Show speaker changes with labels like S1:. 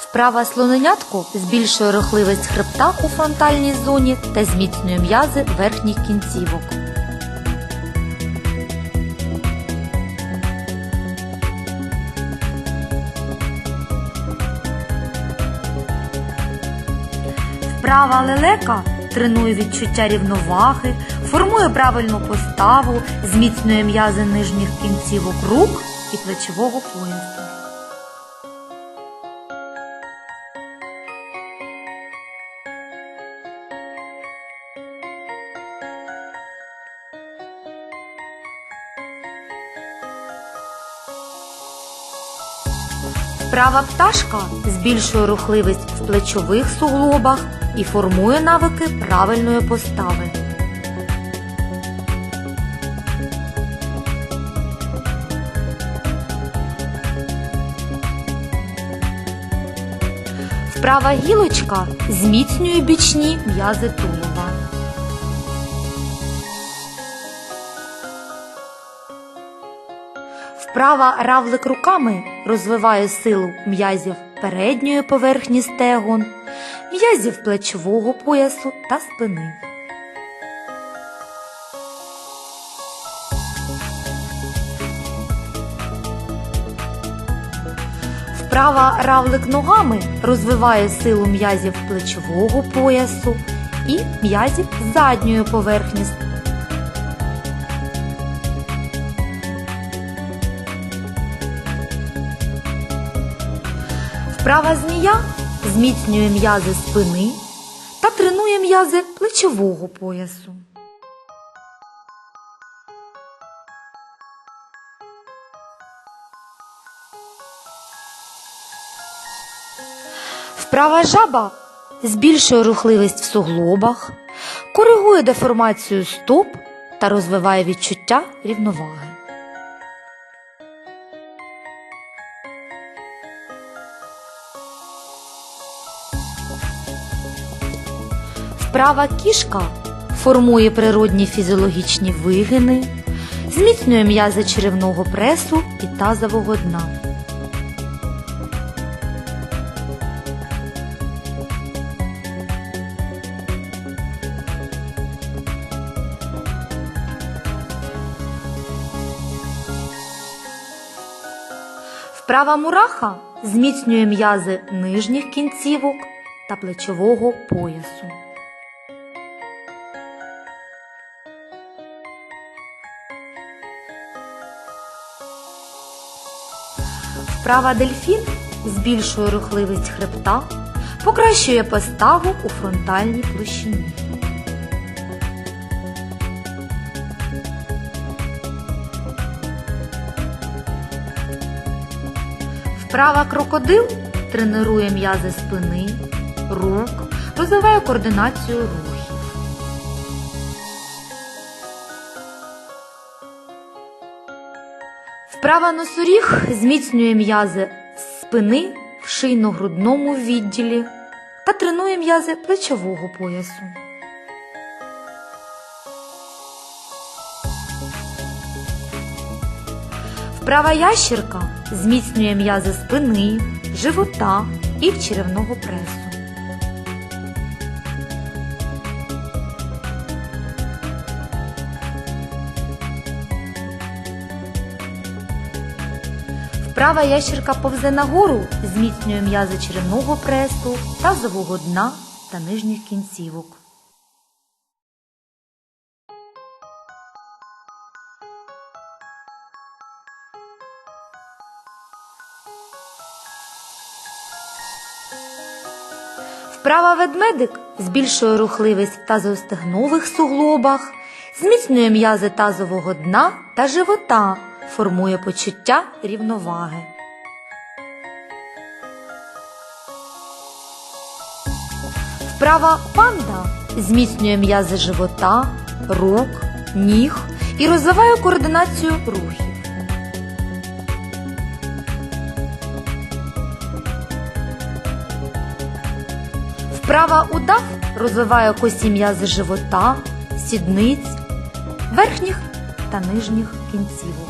S1: Вправа слоненятко збільшує рухливість хребта у фронтальній зоні та зміцнює м'язи верхніх кінцівок. Вправа лелека тренує відчуття рівноваги, формує правильну поставу, зміцнює м'язи нижніх кінцівок рук і плечового поясу. Вправа пташка збільшує рухливість в плечових суглобах і формує навики правильної постави. Вправа гілочка зміцнює бічні м'язи тулуба. Вправа равлик руками розвиває силу м'язів передньої поверхні стегон, м'язів плечового поясу та спини. Вправа равлик ногами розвиває силу м'язів плечового поясу і м'язів задньої поверхні Вправа змія зміцнює м'язи спини та тренує м'язи плечового поясу. Вправа жаба збільшує рухливість в суглобах, коригує деформацію стоп та розвиває відчуття рівноваги. Вправа кішка формує природні фізіологічні вигини, зміцнює м'язи черевного пресу і тазового дна. Вправа мураха зміцнює м'язи нижніх кінцівок та плечового поясу. Вправа дельфін збільшує рухливість хребта, покращує поставу у фронтальній площині. Вправа крокодил тренує м'язи спини, рук, розвиває координацію рухів. Вправа носоріг зміцнює м'язи спини в шийно-грудному відділі та тренує м'язи плечового поясу. Вправа ящірка зміцнює м'язи спини, живота і черевного пресу. Вправа ящерка повзе нагору, зміцнює м'язи черевного пресу, тазового дна та нижніх кінцівок. Вправа ведмедик збільшує рухливість в тазостегнових суглобах, зміцнює м'язи тазового дна та живота, формує почуття рівноваги. Вправа панда зміцнює м'язи живота, рук, ніг і розвиває координацію рухів. Вправа удав розвиває косі м'язи живота, сідниць, верхніх та нижніх кінцівок.